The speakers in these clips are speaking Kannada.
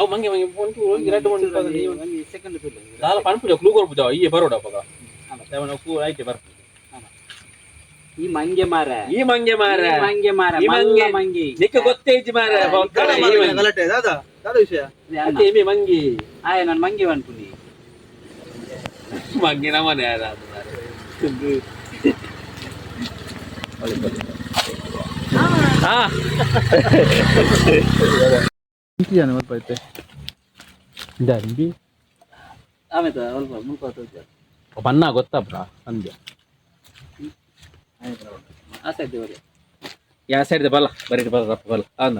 ಅವು ಮಂಗೆ ಮಂಗೆ ಒಂದು ಎರಡು ಒಂದು ಸೆಕೆಂಡ್ ತುಳು ದಾಲ ಪನ್ಪುಜ ಕ್ಲೂ ಕೊರ್ಪುಜ ಈ ಬರೋಡ ಪಗ ಅವನ ಕೂ ಆಯ್ಕೆ ಹಾ ಈ ಮಂಗೆ ಮಾರ. ಈ ಮಂಗೆ ಮಾರ. ಈ ಮಂಗೆ ಮಾರ. ಈ ಮಂಗೆ. ಮಂಗಿ. ನಿಕ್ಕ ಗೊತ್ತೈತಿ ಮಾರ ಬೊಕ್ಕಡ ಈ ಮಂಗೆ. ಗಲಾಟೆ ದಾದಾ ದಾದ ವಿಷಯ. ಅದೇ ಇಮಿ ಮಂಗಿ. ಆಯ ನಾನು ಮಂಗೆ ಅನ್ಪುನಿ ಮಂಗೆ ನಮ್ಮನೆ ಯಾರ ಅದು ಹಾ ಇಂತಿಯಾನೆ ಮತ್ತೆ ಐತೆ ದಂಬಿ ಆಮೇಲೆ ಸ್ವಲ್ಪ ಮುಲ್ಪ ತೋಜ ಬಣ್ಣ ಗೊತ್ತಪ್ಪ ಅಂದ್ಯ ಆ ಸೈಡ್ ದೇವರೇ ಯಾ ಸೈಡ್ ಬಲ ಬರೀ ಬಲ ರಪ್ಪ ಬಲ ಅಂದ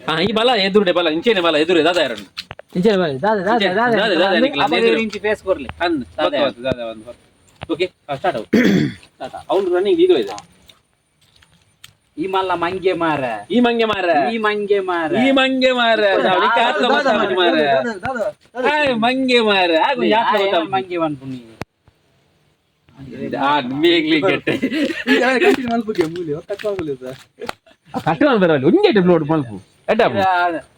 ಹಾ ಈ ಬಲ ಎದುರುಡೆ ಬಲ ಇಂಚೆನೆ ಬಲ ಎದುರು ದಾದ ಯಾರಣ್ಣ ಇಂಚೆ ಬಲ ದಾದ ದಾದ ದಾದ ದಾದ, ದಾದ, ನಿಕ್ಲ, ಎದುರು. ಇಂಚಿ ಫೇಸ್ ಕೊರ್ಲಿ ಅಂದ ದಾದ ದಾದಾ ದಾದ ಒಂದು ಓಕೆ ಸ್ಟಾರ್ಟ್ ಸ್ಟಾರ್ಟ್ ಅವ್ನು ರನ್ನಿಂಗ್ ಇದು ಇದೆ ಈ ಮಲ್ಲ ಮಂಗೆ ಮಾರ. ಈ ಮಂಗೆ ಮಾರ. ಈ ಮಂಗೆ ಮಾರ. ಈ ಮಂಗೆ ಮಾರ. ಮಾರ. ಮಂಗೆ ಮಾರ. ಮಂಗೆ ಅನ್ಪುನಿ ಆ ಮೇಗ್ಲಿ ಗೆಟ್ಟೆ ಕಂಟಿನ್ಯೂ ಮಲ್ಪುಗೆ ಮೂಲಿ ಕಟ್ಟಾಗಲಿ ಸರ್. ಕಟ್ಟವನ್ ಬರಲ್ಲ. ಉಂಗೆ ಡೆಬ್ಲೋಡ್ ಮಲ್ಪು ಎಡ್ಡ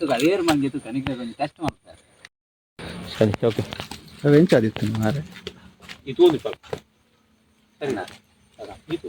ತುಕ ಏರ್ ಮಂಗೆ ತು ನಿಕ್ಕ ಕೊಂಚ ಕಷ್ಟ ಮಾಡ್ತಾರೆ. ಸರಿ ಓಕೆ ಎಂಚಾದಿತ್ತು ಮಾರ ಇದು ಒಂದು ಪಲ್ ಸರಿನಾ ಇದು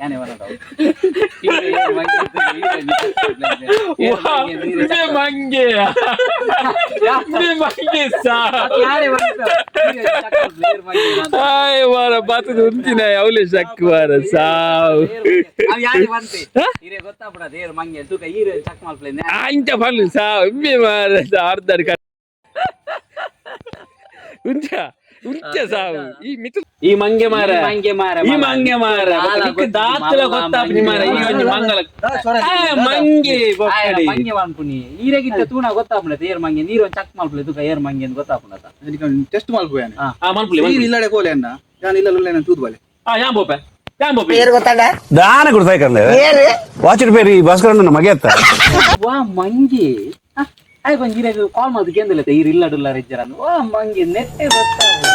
ಯಾನೆ ಬರದವು ಈರೆ ಏರ್ ಮಂಗೆ ಅಂತುಲಿ, ಈರೆ ನಿಕ್ಕೆ ಏರ್ ವಾ, ಮಂಗೆ ಅಂತ ಈರೆ ಇದೇ ಮಂಗೆ ಇದೇ ಮಂಗೆ ಸಾ ಯಾರೇ ಬರ್ತಾರೆ? ಈರೆ ಚಕ್ರ ಏರ್ ಮಂಗೆ ಅಂತ. ಹಾಯ್ ಮಾರ ಬಾತದ ಈ ಮಂಗೆ ಮಾರ. ಮಂಗೆ ಮಾರ ಈ ಮಂಗೆ ಮಾರ. ದಾತಲ ಗೊತ್ತಾಪಿ ಮಾರ. ಈ ಒಂದು ಮಂಗಲ ಮಂಗೆ ಬೊಕ್ಕಡಿ ಮಂಗೆ ಮಾನ್ಪುನಿ ಈರೆಗಿತ್ತ ಏರ್ ಮಂಗೆ ನೀರು ಚಕ್ ಮಾಲ್ಪುಲೆ ತುಕ ಏರ್ ಮಂಗೆ ಅಂತ ಗೊತ್ತಾಪುನ ಟೆಸ್ಟ್ ಮಾಲ್ಪುವೆ ಆ. ಮಾಲ್ಪುಲೆ ನೀರು ಇಲ್ಲಡೆ ಕೋಲೆ ಅನ್ನ ನಾನು ಇಲ್ಲ ಲುಲ್ಲೆನ ತೂದ್ಬಲೆ ಯಾ ಬೋಪೆ ದಾನ ಗುರ್ತಾಯ್ಕರ್ಲೆ ವಾಚರ್ ಪೇರಿ ಭಾಸ್ಕರಣ್ಣ ಮಗೆ ಅತ್ತ. ವಾ ಮಂಗಿ. ಆಯ್ತು ಕಾಲ್ ಮಾಡೋದಕ್ಕೆ ಏನಿಲ್ಲ ಈರಿಲ್ಲ ಡುಲ್ಲ ರೆಜ್ಜರ ಓ ಮಂಗಿ ನೆಟ್ಟೆ ಗೊತ್ತಾಗ